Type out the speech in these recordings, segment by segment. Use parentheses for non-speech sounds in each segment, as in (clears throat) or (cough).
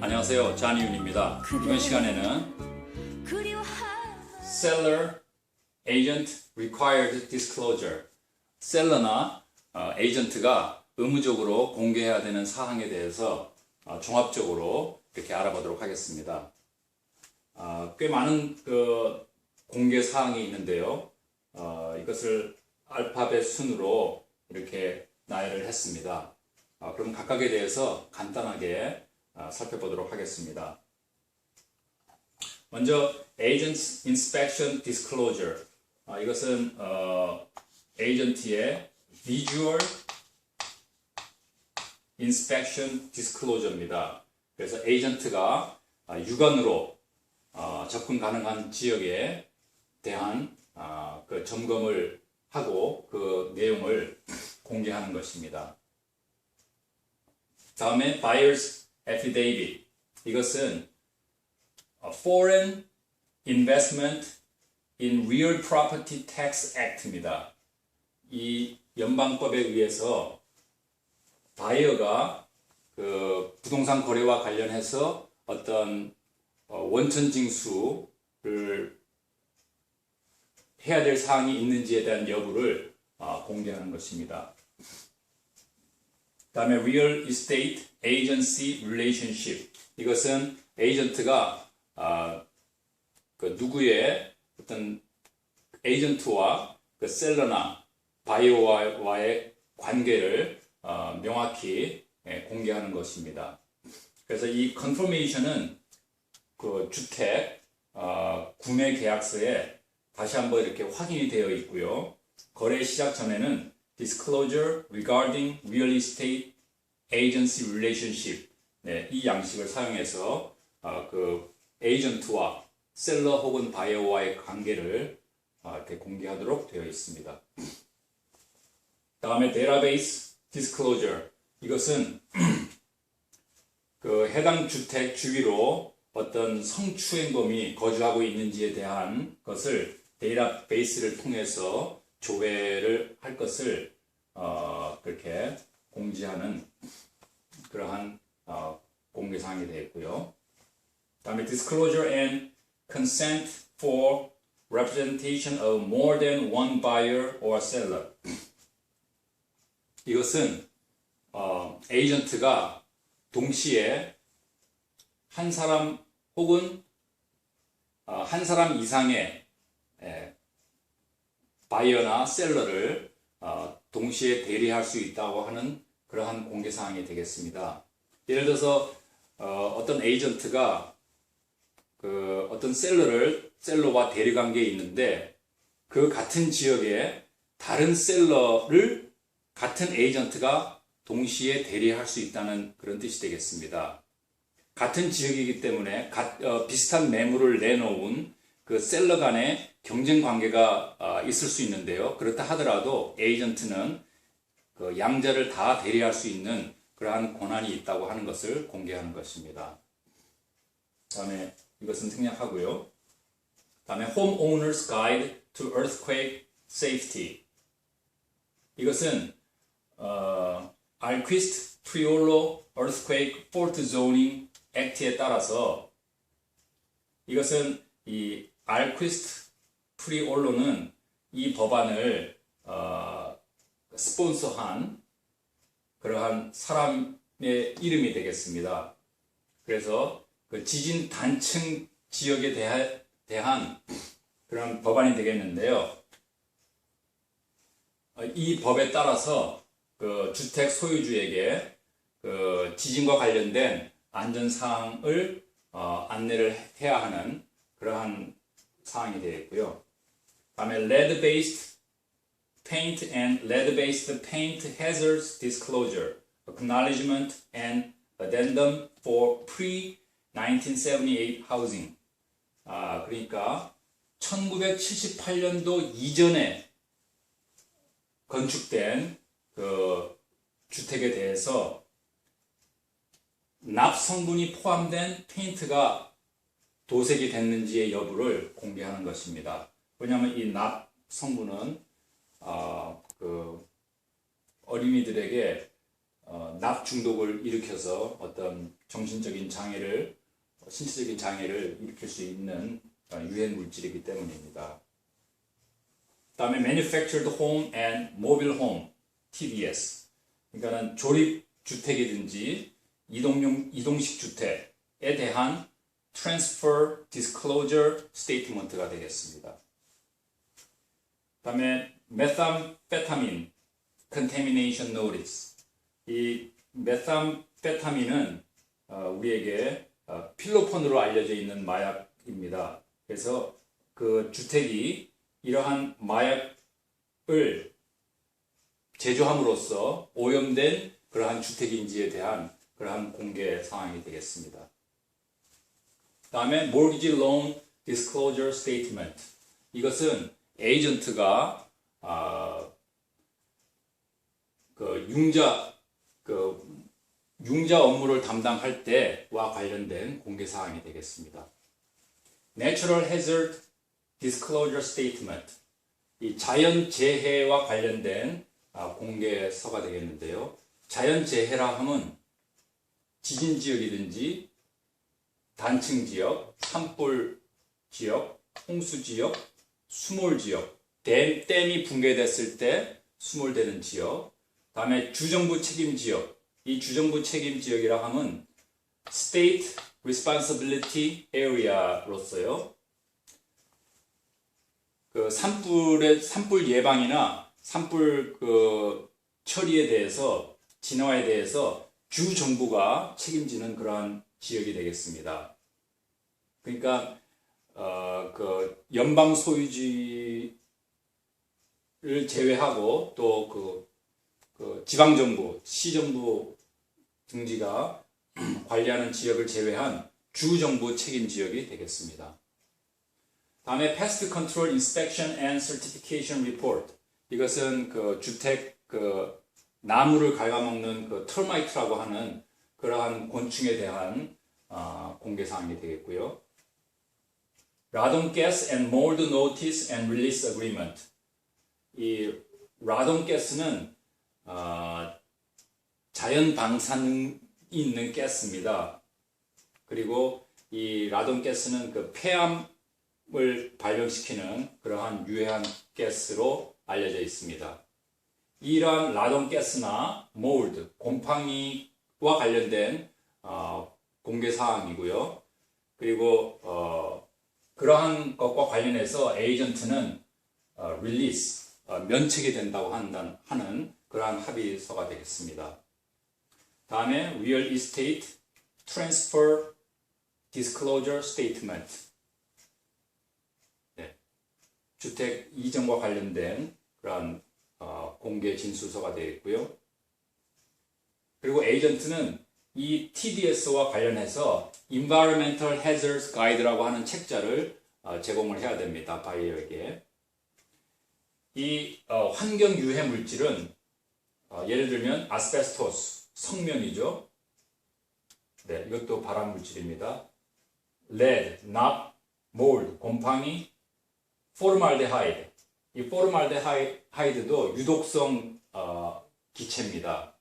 안녕하세요. 잔이윤입니다. 이번 시간에는 Seller Agent Required Disclosure 셀러나 어, 에이전트가 의무적으로 공개해야 되는 사항에 대해서 어, 종합적으로 이렇게 알아보도록 하겠습니다. 아, 꽤 많은 그 공개 사항이 있는데요. 어, 이것을 알파벳 순으로 이렇게 나열을 했습니다. 아, 그럼 각각에 대해서 간단하게 아, 살펴보도록 하겠습니다. 먼저 Agents Inspection Disclosure 아, 이것은 어, 에이전트의 Visual Inspection Disclosure입니다. 그래서 에이전트가 아, 육안으로 어, 접근 가능한 지역에 대한 아, 그 점검을 하고 그 내용을 공개하는 것입니다. 다음에 Buyer's Affidavit 이것은 어, Foreign Investment in Real Property Tax Act입니다. 이 연방법에 의해서 바이어가 그 부동산 거래와 관련해서 어떤 어, 원천 징수를 해야 될 사항이 있는지에 대한 여부를 어, 공개하는 것입니다. 다음에 Real Estate Agency Relationship 이것은 에이전트가 아, 그 누구의 어떤 에이전트와 그 셀러나 바이오와의 관계를 어, 명확히 예, 공개하는 것입니다. 그래서 이 컨포메이션은 그 주택 어, 구매 계약서에 다시 한번 이렇게 확인이 되어 있고요. 거래 시작 전에는 disclosure regarding real estate agency relationship 네, 이 양식을 사용해서 어, 그 에이전트와 셀러 혹은 바이어와의 관계를 어, 이렇게 공개하도록 되어 있습니다. 다음에 데이터베이스 디스클로저 이것은 (clears throat) 그 해당 주택 주위로 어떤 성추행범이 거주하고 있는지에 대한 것을 데이터베이스를 통해서 조회를 할 것을 어, 그렇게 공지하는 그러한 어, 공개 사항이 되겠고요. 다음에 disclosure and consent for representation of more than one buyer or seller. 이것은 어, 에이전트가 동시에 한 사람 혹은 어, 한 사람 이상의 에, 바이어나 셀러를 어, 동시에 대리할 수 있다고 하는 그러한 공개 사항이 되겠습니다. 예를 들어서 어, 떤 에이전트가 그 어떤 셀러를 셀러와 대리 관계에 있는데 그 같은 지역에 다른 셀러를 같은 에이전트가 동시에 대리할 수 있다는 그런 뜻이 되겠습니다. 같은 지역이기 때문에 가, 어, 비슷한 매물을 내놓은 그 셀러 간의 경쟁 관계가 어, 있을 수 있는데요. 그렇다 하더라도 에이전트는 그 양자를 다 대리할 수 있는 그러한 권한이 있다고 하는 것을 공개하는 것입니다. 다음에 이것은 생략하고요. 다음에 Homeowner's Guide to Earthquake Safety. 이것은 어, 알퀴스트 트리올로 Earthquake Fault Zoning Act에 따라서 이것은 이 알퀴스트 프리올로는 이 법안을 어, 스폰서한 그러한 사람의 이름이 되겠습니다. 그래서 그 지진 단층 지역에 대하, 대한 그런 법안이 되겠는데요. 어, 이 법에 따라서 그 주택 소유주에게 그 지진과 관련된 안전 사항을 어, 안내를 해야 하는 그러한 사항이 되겠고요. 다음에 lead-based paint and lead-based paint hazards disclosure, acknowledgement and addendum for pre-1978 housing. 아, 그러니까 1978년도 이전에 건축된 그 주택에 대해서 납 성분이 포함된 페인트가 도색이 됐는지의 여부를 공개하는 것입니다. 왜냐하면 이 납 성분은 어, 그 어린이들에게 어, 납 중독을 일으켜서 어떤 정신적인 장애를 어, 신체적인 장애를 일으킬 수 있는 어, 유해 물질이기 때문입니다. 다음에 manufactured home and mobile home TBS 그러니까는 조립 주택이든지 이동용 이동식 주택에 대한 transfer disclosure statement가 되겠습니다. 다음에 methamphetamine contamination notice 이 메탐페타민은 어, 우리에게 어, 필로폰으로 알려져 있는 마약입니다. 그래서 그 주택이 이러한 마약을 제조함으로써 오염된 그러한 주택인지에 대한 그러한 공개 사항이 되겠습니다. 다음에 mortgage loan disclosure statement 이것은 에이전트가 아, 그 융자 그 융자 업무를 담당할 때와 관련된 공개 사항이 되겠습니다. Natural Hazard Disclosure Statement 이 자연 재해와 관련된 아, 공개서가 되겠는데요. 자연 재해라 함은 지진 지역이든지 단층 지역, 산불 지역, 홍수 지역, 수몰 지역, 댐, 댐이 붕괴됐을 때 수몰되는 지역, 다음에 주정부 책임 지역. 이 주정부 책임 지역이라 함은 State Responsibility Area로서요. 그 산불의 산불 예방이나 산불 그 처리에 대해서 진화에 대해서 주 정부가 책임지는 그러한 지역이 되겠습니다. 그러니까 어, 그 연방 소유지를 제외하고 또그 그 지방정부, 시정부 등지가 (clears throat) 관리하는 지역을 제외한 주정부 책임 지역이 되겠습니다. 다음에 Pest Control Inspection and Certification Report. 이것은 그 주택 그 나무를 갉아먹는 그 터마이트라고 하는 그러한 곤충에 대한 어, 공개 사항이 되겠고요. Radon Gas and Mold Notice and Release Agreement. 이 라돈 가스는 어, 자연 방사능이 있는 가스입니다. 그리고 이 라돈 가스는 그 폐암을 발병시키는 그러한 유해한 가스로 알려져 있습니다. 이러한 라돈 가스나 몰드, 곰팡이와 관련된 어, 공개 사항이고요. 그리고 어, 그러한 것과 관련해서 에이전트는 어, 릴리스, 어, 면책이 된다고 한다는, 하는 그러한 합의서가 되겠습니다. 다음에 Real Estate Transfer Disclosure Statement 네. 주택 이전과 관련된 그러한 어, 공개 진술서가 되겠고요. 그리고 에이전트는 이 TDS와 관련해서 Environmental Hazards Guide라고 하는 책자를 어, 제공을 해야 됩니다. 바이어에게. 이 어, 환경 유해 물질은 어, 예를 들면 아스베스토스 성면이죠. 네, 이것도 발암 물질입니다. lead, 납, 몰, 곰팡이, 포르말데하이드. 이 포르말데하이드도 유독성 어, 기체입니다.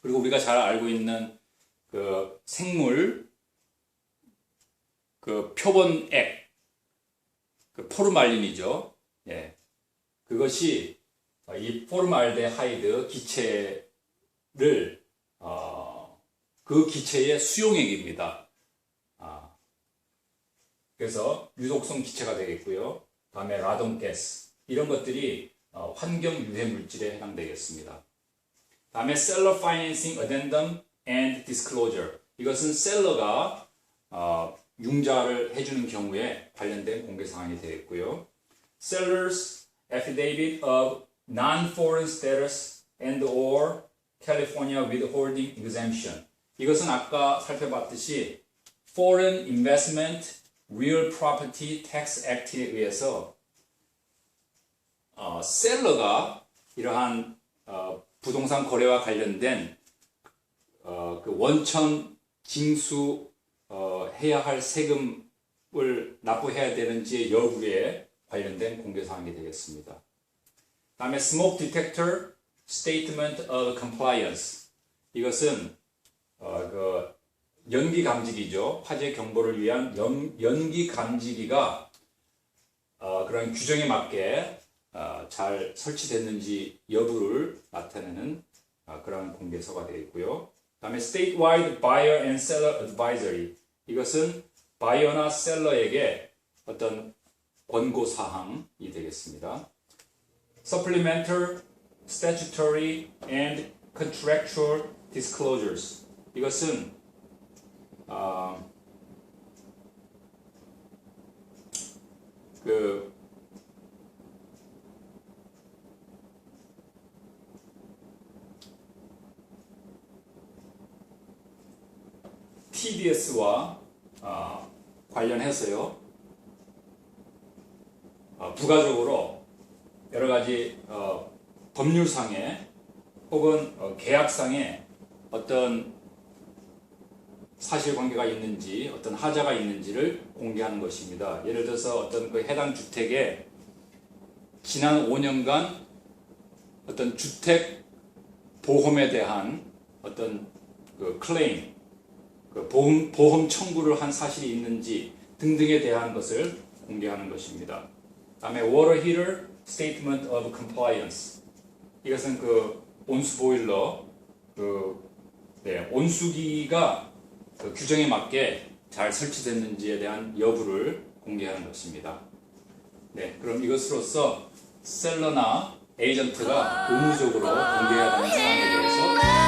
그리고 우리가 잘 알고 있는 그 생물 그 표본액 그 포르말린이죠. 예. 그것이 이 포르말데하이드 기체를 어, 그 기체의 수용액입니다. 아, 그래서 유독성 기체가 되겠고요. 다음에 라돈 가스 이런 것들이 어, 환경 유해 물질에 해당되겠습니다. 다음에 셀러 파이낸싱 어덴덤 and disclosure 이것은 셀러가 어, 융자를 해주는 경우에 관련된 공개 사항이 되겠고요. Seller's affidavit of non-foreign status and or California withholding exemption 이것은 아까 살펴봤듯이 Foreign Investment Real Property Tax Act에 의해서 어, 셀러가 이러한 어, 부동산 거래와 관련된 어, 그 원천 징수 어, 해야 할 세금을 을 납부해야 되는지 여부에 관련된 공개 사항이 되겠습니다. 다음에 smoke detector statement of compliance 이것은 어, 그 연기 감지기죠. 화재 경보를 위한 연, 연기 감지기가 어, 그런 규정에 맞게 어, 잘 설치됐는지 여부를 나타내는 어, 그런 공개서가 되어 있고요. 다음에 statewide buyer and seller advisory 이것은 바이어나 셀러에게 어떤 권고 사항이 되겠습니다. supplemental statutory and contractual disclosures 이것은 아, 그 TDS와 관련해서요 어, 부가적으로 여러 가지 어, 법률상의 혹은 어, 계약상의 어떤 사실관계가 있는지 어떤 하자가 있는지를 공개하는 것입니다. 예를 들어서 어떤 그 해당 주택에 지난 5년간 어떤 주택 보험에 대한 어떤 그 클레임, 그 보험, 보험 청구를 한 사실이 있는지 등등에 대한 것을 공개하는 것입니다. 다음에 water heater statement of compliance 이것은 그 온수 보일러 그 네, 온수기가 그 규정에 맞게 잘 설치됐는지에 대한 여부를 공개하는 것입니다. 네, 그럼 이것으로서 셀러나 에이전트가 의무적으로 공개해야 하는 사항에 대해서